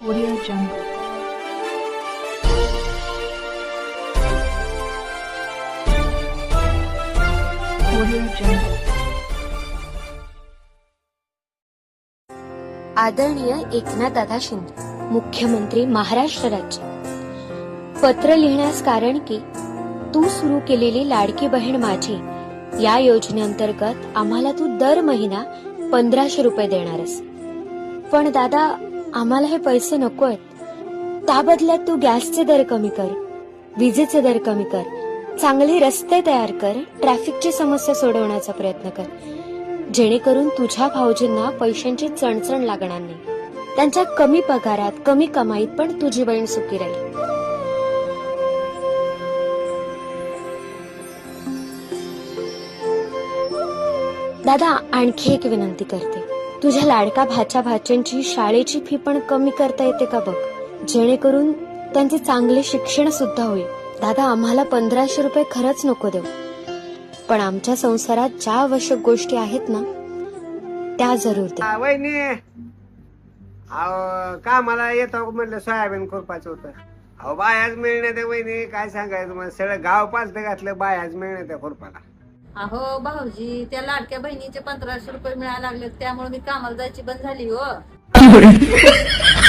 Audio Jungle. Audio आदरणीय एकनाथ दादा शिंदे मुख्यमंत्री महाराष्ट्र राज्य. पत्र लिहिण्यास कारण की तू सुरू केलेली लाडकी बहीण माझी या योजनेअंतर्गत आम्हाला तू दर महिना पंधराशे रुपये देणारस. पण दादा आम्हाला हे पैसे नको आहेत. त्या बदल्यात तू गॅसचे दर कमी कर विजेचे दर कमी कर चांगले रस्ते तयार कर ट्रॅफिकची समस्या सोडवण्याचा प्रयत्न कर. जेणेकरून तुझ्या भाऊजींना पैशांची चणचण लागणार नाही. त्यांच्या कमी पगारात कमी कमाईत पण तुझी बहीण सुखी राहील. दादा आणखी एक विनंती करते. तुझ्या लाडका भाच्या भाच्यांची शाळेची फी पण कमी करता येते का बघ? जेणेकरून त्यांचे चांगले शिक्षण सुद्धा होईल. दादा आम्हाला पंधराशे रुपये खरंच नको देऊ. पण आमच्या संसारात ज्या आवश्यक गोष्टी आहेत ना त्या जरूर दे. वहिनी. अहो का मला येतो म्हटलं सोयाबीन खुरपाचं होतं? अहो बायाच मिळण्यात आहे वहिनी. काय सांगायचं? तुम्हाला सगळं गाव पालतं घातलं बायाच मिळण्यात आहे खुरपाला. अहो भाऊजी त्या लाडक्या बहिणीचे पंधराशे रुपये मिळायला लागले त्यामुळे मी कामाला जायची बंद झाली हो.